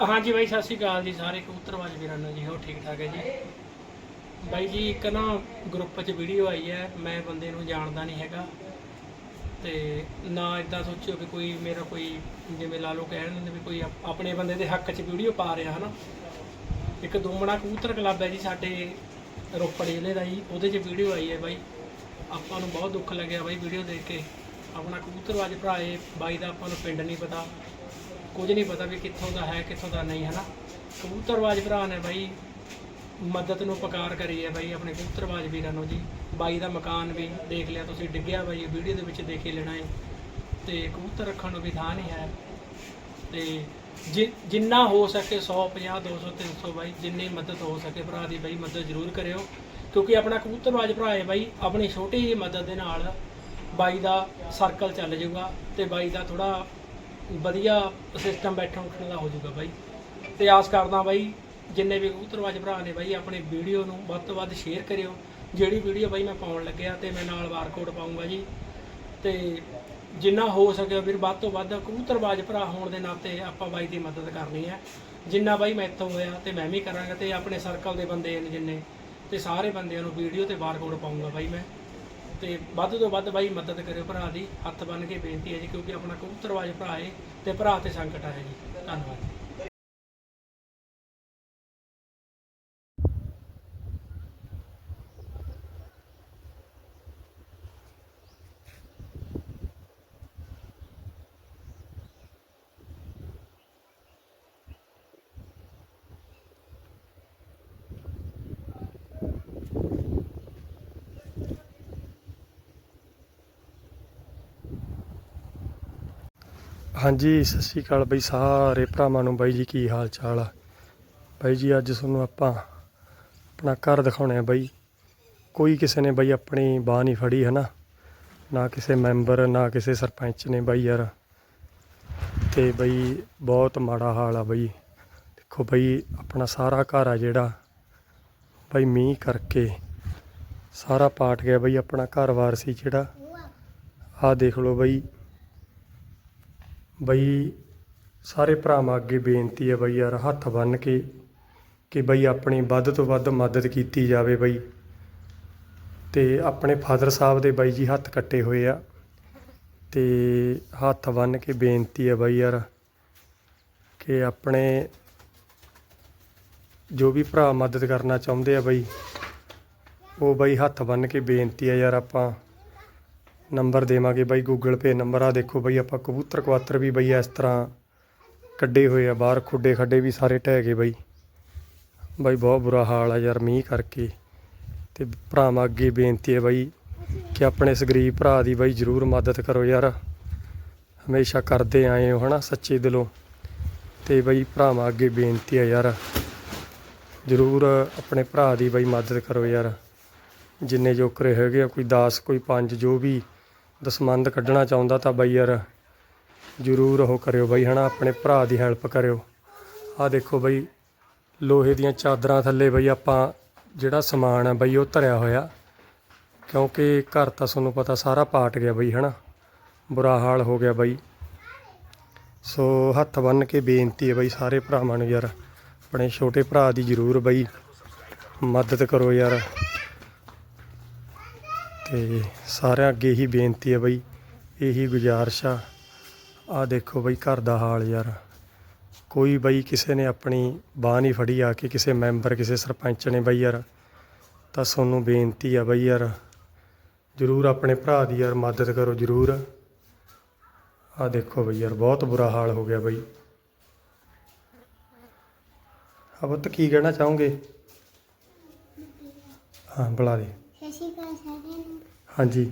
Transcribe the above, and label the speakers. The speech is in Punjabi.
Speaker 1: ਹਾਂਜੀ ਬਾਈ, ਸਤਿ ਸ਼੍ਰੀ ਅਕਾਲ ਜੀ ਸਾਰੇ ਕਬੂਤਰਵਾਜ਼ ਵੀਰਾਂ ਨੂੰ ਜੀ ਹੋ ਠੀਕ ਠਾਕ ਹੈ ਜੀ? ਬਾਈ ਜੀ, ਇੱਕ ਨਾ ਗਰੁੱਪ 'ਚ ਵੀਡੀਓ ਆਈ ਹੈ, ਮੈਂ ਬੰਦੇ ਨੂੰ ਜਾਣਦਾ ਨਹੀਂ ਹੈਗਾ। ਤੇ ਨਾ ਇਦਾਂ ਸੋਚਿਓ ਕਿ ਕੋਈ ਮੇਰਾ ਕੋਈ, ਜਿਵੇਂ ਲਾ ਲਓ ਕਹਿਣ ਦਿੰਦੇ ਵੀ ਕੋਈ ਆਪਣੇ ਬੰਦੇ ਦੇ ਹੱਕ 'ਚ ਵੀਡੀਓ ਪਾ ਰਿਹਾ, ਹਨਾ? ਇੱਕ ਦੋਮਣਾ ਕਬੂਤਰ ਕਲੱਬ ਹੈ ਜੀ ਸਾਡੇ ਰੋਪੜ ਜ਼ਿਲ੍ਹੇ ਦਾ ਜੀ, ਉਹਦੇ 'ਚ ਵੀਡੀਓ ਆਈ ਹੈ ਬਾਈ। ਆਪਾਂ ਨੂੰ ਬਹੁਤ ਦੁੱਖ ਲੱਗਿਆ ਬਾਈ ਵੀਡੀਓ ਦੇਖ ਕੇ। ਆਪਣਾ ਕਬੂਤਰਵਾਜ਼ ਭਰਾ ਬਾਈ ਦਾ ਆਪਾਂ ਨੂੰ ਪਿੰਡ ਨਹੀਂ ਪਤਾ। ਕੁਝ ਨਹੀਂ ਪਤਾ ਵੀ ਕਿੱਥੋਂ ਦਾ ਹੈ, ਕਿੱਥੋਂ ਦਾ ਨਹੀਂ ਹੈ ਨਾ ਕਬੂਤਰਵਾਜ਼ ਭਰਾ ਨੇ ਬਾਈ, ਮਦਦ ਨੂੰ ਪਕਾਰ ਕਰੀ ਹੈ ਬਾਈ ਆਪਣੇ ਕਬੂਤਰਵਾਜ਼ ਵੀਰਾਂ ਨੂੰ ਜੀ। ਬਾਈ ਦਾ ਮਕਾਨ ਵੀ ਦੇਖ ਲਿਆ ਤੁਸੀਂ, ਡਿੱਗਿਆ ਬਾਈ, ਵੀਡੀਓ ਦੇ ਵਿੱਚ ਦੇਖ ਹੀ ਲੈਣਾ ਹੈ। ਤੇ ਕਬੂਤਰ ਰੱਖਣ ਨੂੰ ਵੀ ਥਾਂ ਨਹੀਂ ਹੈ। ਤੇ ਜਿ- ਜਿੰਨਾ ਹੋ ਸਕੇ 150 200 300 ਬਾਈ, ਜਿੰਨੀ ਮਦਦ ਹੋ ਸਕੇ ਭਰਾ ਦੀ ਬਾਈ, ਮਦਦ ਜ਼ਰੂਰ ਕਰਿਓ। ਕਿਉਂਕਿ ਆਪਣਾ ਕਬੂਤਰਵਾਜ਼ ਭਰਾ ਹੈ ਬਾਈ, ਆਪਣੀ ਛੋਟੀ ਜਿਹੀ ਮਦਦ ਦੇ ਨਾਲ ਬਾਈ ਦਾ ਸਰਕਲ ਚੱਲ ਜਾਊਗਾ ਤੇ ਬਾਈ ਦਾ ਥੋੜਾ ਵਧੀਆ ਸਿਸਟਮ ਬੈਠਣ ਉੱਠਣ ਦਾ ਹੋ ਜਾਊਗਾ ਬਾਈ। ਤੇ ਆਸ ਕਰਦਾ ਬਾਈ, ਜਿੰਨੇ ਵੀ ਕਬੂਤਰਵਾਜ਼ ਭਰਾ ਨੇ ਬਾਈ, ਆਪਣੇ ਵੀਡੀਓ ਨੂੰ ਵੱਧ ਤੋਂ ਵੱਧ ਸ਼ੇਅਰ ਕਰਿਓ। ਜਿਹੜੀ ਵੀਡੀਓ ਬਾਈ ਮੈਂ ਪਾਉਣ ਲੱਗਿਆ ਤੇ ਮੈਂ ਨਾਲ ਬਾਰਕੋਡ ਪਾਉਂਗਾ ਜੀ। ਤੇ ਜਿੰਨਾ ਹੋ ਸਕੇ ਵੀਰ, ਵੱਧ ਤੋਂ ਵੱਧ ਕਬੂਤਰਵਾਜ਼ ਭਰਾ ਹੋਣ ਦੇ ਨਾਤੇ ਆਪਾਂ ਬਾਈ ਦੀ ਮਦਦ ਕਰਨੀ ਹੈ। ਜਿੰਨਾ ਬਾਈ ਮੈਥੋਂ ਹੋਇਆ ਤੇ ਮੈਂ ਵੀ ਕਰਾਂਗਾ ਤੇ ਆਪਣੇ ਸਰਕਲ ਦੇ ਬੰਦੇ ਨੇ ਜਿੰਨੇ, ਤੇ ਸਾਰੇ ਬੰਦਿਆਂ ਨੂੰ ਵੀਡੀਓ ਤੇ ਬਾਰਕੋਡ ਪਾਉਂਗਾ ਬਾਈ ਮੈਂ। ਤੇ ਵੱਧ ਤੋਂ ਵੱਧ ਬਾਈ ਮਦਦ ਕਰਿਓ ਭਰਾ ਦੀ, ਹੱਥ ਬੰਨ ਕੇ ਬੇਨਤੀ ਹੈ ਜੀ, ਕਿਉਂਕਿ ਆਪਣਾ ਕਬੂਤਰਵਾਜ਼ ਭਰਾ ਹੈ ਤੇ ਭਰਾ ਤੇ ਸੰਕਟ ਹੈ ਜੀ ਧੰਨਵਾਦ।
Speaker 2: ਹਾਂਜੀ, ਸਤਿ ਸ਼੍ਰੀ ਅਕਾਲ ਬਈ ਸਾਰੇ ਭਰਾਵਾਂ ਨੂੰ ਬਾਈ ਜੀ, ਕੀ ਹਾਲ ਚਾਲ ਆ? ਬਾਈ ਜੀ, ਅੱਜ ਤੁਹਾਨੂੰ ਆਪਾਂ ਆਪਣਾ ਘਰ ਦਿਖਾਉਣੇ ਆ ਬਾਈ। ਕੋਈ ਕਿਸੇ ਨੇ ਬਾਈ ਆਪਣੀ ਬਾਹ ਨਹੀਂ ਫੜੀ ਹੈ ਨਾ ਨਾ ਕਿਸੇ ਮੈਂਬਰ, ਨਾ ਕਿਸੇ ਸਰਪੰਚ ਨੇ ਬਾਈ ਯਾਰ। ਤੇ ਬਈ ਬਹੁਤ ਮਾੜਾ ਹਾਲ ਆ ਬਾਈ। ਦੇਖੋ ਬਈ, ਆਪਣਾ ਸਾਰਾ ਘਰ ਆ ਜਿਹੜਾ, ਬਾਈ ਮੀਂਹ ਕਰਕੇ ਸਾਰਾ ਪਾਟ ਗਿਆ ਬਾਈ ਆਪਣਾ ਘਰ-ਬਾਰ ਸੀ ਜਿਹੜਾ। ਆਹ ਦੇਖ ਲਓ ਬਾਈ ਬਈ ਸਾਰੇ ਭਰਾਵਾਂ ਅੱਗੇ ਬੇਨਤੀ ਹੈ ਬਈ ਯਾਰ ਹੱਥ ਬੰਨ ਕੇ ਕਿ ਬਈ ਆਪਣੀ ਵੱਧ ਤੋਂ ਵੱਧ ਮਦਦ ਕੀਤੀ ਜਾਵੇ ਬਈ। ਤੇ ਆਪਣੇ ਫਾਦਰ ਸਾਹਿਬ ਦੇ ਬਾਈ ਜੀ ਹੱਥ ਕੱਟੇ ਹੋਏ ਆ। ਤੇ ਹੱਥ ਬੰਨ ਕੇ ਬੇਨਤੀ ਹੈ ਬਾਈ ਯਾਰ ਕਿ ਆਪਣੇ ਜੋ ਵੀ ਭਰਾ ਮਦਦ ਕਰਨਾ ਚਾਹੁੰਦੇ ਆ ਬਈ, ਉਹ ਬਾਈ ਹੱਥ ਬੰਨ ਕੇ ਬੇਨਤੀ ਆ ਯਾਰ ਆਪਾਂ ਨੰਬਰ ਦੇਵਾਂਗੇ ਬਾਈ ਗੂਗਲ ਪੇ ਨੰਬਰ। ਆ ਦੇਖੋ ਬਾਈ, ਆਪਾਂ ਕਬੂਤਰ ਕਵਾਤਰ ਵੀ ਬਈ ਇਸ ਤਰ੍ਹਾਂ ਕੱਢੇ ਹੋਏ ਆ, ਬਾਹਰ ਖੁੱਡੇ ਖੱਡੇ ਵੀ ਸਾਰੇ ਢਹਿ ਗਏ ਬਾਈ। ਬਾਈ ਬਹੁਤ ਬੁਰਾ ਹਾਲ ਆ ਯਾਰ ਮੀਂਹ ਕਰਕੇ। ਤੇ ਭਰਾਵਾਂ ਅੱਗੇ ਬੇਨਤੀ ਹੈ ਬਾਈ ਕਿ ਆਪਣੇ ਇਸ ਗਰੀਬ ਭਰਾ ਦੀ ਬਾਈ ਜਰੂਰ ਮਦਦ ਕਰੋ ਯਾਰ। ਹਮੇਸ਼ਾ ਕਰਦੇ ਆਏ ਹੋ ਹਨਾ ਸੱਚੇ ਦਿਲੋਂ। ਤੇ ਬਾਈ ਭਰਾਵਾਂ ਅੱਗੇ ਬੇਨਤੀ ਹੈ ਯਾਰ। ਜਰੂਰ ਆਪਣੇ ਭਰਾ ਦੀ ਬਾਈ ਮਦਦ ਕਰੋ ਯਾਰ। ਜਿੰਨੇ ਜੋਕਰੇ ਹੈਗੇ ਆ, ਕੋਈ 10 ਕੋਈ 5 ਜੋ ਵੀ ਦਸਮੰਦ ਕੱਢਣਾ ਚਾਹੁੰਦਾ ਤਾਂ ਬਾਈ ਯਾਰ, ਜਰੂਰ ਉਹ ਕਰਿਓ ਬਾਈ, ਹਨਾ, ਆਪਣੇ ਭਰਾ ਦੀ ਹੈਲਪ ਕਰਿਓ। ਆ ਦੇਖੋ ਬਾਈ, ਲੋਹੇ ਦੀਆਂ ਚਾਦਰਾਂ ਥੱਲੇ ਬਾਈ ਆਪਾਂ ਜਿਹੜਾ ਸਮਾਨ ਆ ਬਾਈ, ਉਹ ਧਰਿਆ ਹੋਇਆ। ਕਿਉਂਕਿ ਘਰ ਤਾਂ ਤੁਹਾਨੂੰ ਪਤਾ ਸਾਰਾ ਪਾਟ ਗਿਆ ਬਾਈ, ਹਨਾ। ਬੁਰਾ ਹਾਲ ਹੋ ਗਿਆ ਬਾਈ। ਸੋ ਹੱਥ ਬੰਨ ਕੇ ਬੇਨਤੀ ਹੈ ਬਾਈ ਸਾਰੇ ਭਰਾਵਾਂ ਨੂੰ ਯਾਰ, ਆਪਣੇ ਛੋਟੇ ਭਰਾ ਦੀ ਜਰੂਰ ਬਾਈ, ਮਦਦ ਕਰੋ ਯਾਰ। ਤੇ ਸਾਰਿਆਂ ਅੱਗੇ ਇਹੀ ਬੇਨਤੀ ਹੈ ਬਈ, ਇਹੀ ਗੁਜ਼ਾਰਿਸ਼ ਆ। ਆ ਦੇਖੋ ਬਈ, ਘਰ ਦਾ ਹਾਲ ਯਾਰ। ਕੋਈ ਬਈ ਕਿਸੇ ਨੇ ਆਪਣੀ ਬਾਹ ਨਹੀਂ ਫੜੀ ਆ ਕੇ ਕਿਸੇ ਮੈਂਬਰ, ਕਿਸੇ ਸਰਪੰਚ ਨੇ ਬਈ ਯਾਰ। ਤਾਂ ਤੁਹਾਨੂੰ ਬੇਨਤੀ ਆ ਬਈ ਯਾਰ, ਜਰੂਰ ਆਪਣੇ ਭਰਾ ਦੀ ਯਾਰ ਮਦਦ ਕਰੋ ਜਰੂਰ। ਆ ਦੇਖੋ ਬਈ ਯਾਰ, ਬਹੁਤ ਬੁਰਾ ਹਾਲ ਹੋ ਗਿਆ ਬਈ। ਅਬ ਤਾਂ ਕੀ ਕਹਿਣਾ ਚਾਹੋਗੇ? ਹਾਂ, ਬੁਲਾ ਦੇ
Speaker 3: ਸਤਿ ਸ਼੍ਰੀ ਅਕਾਲ ਸਾਰਿਆਂ ਨੂੰ
Speaker 2: ਹਾਂਜੀ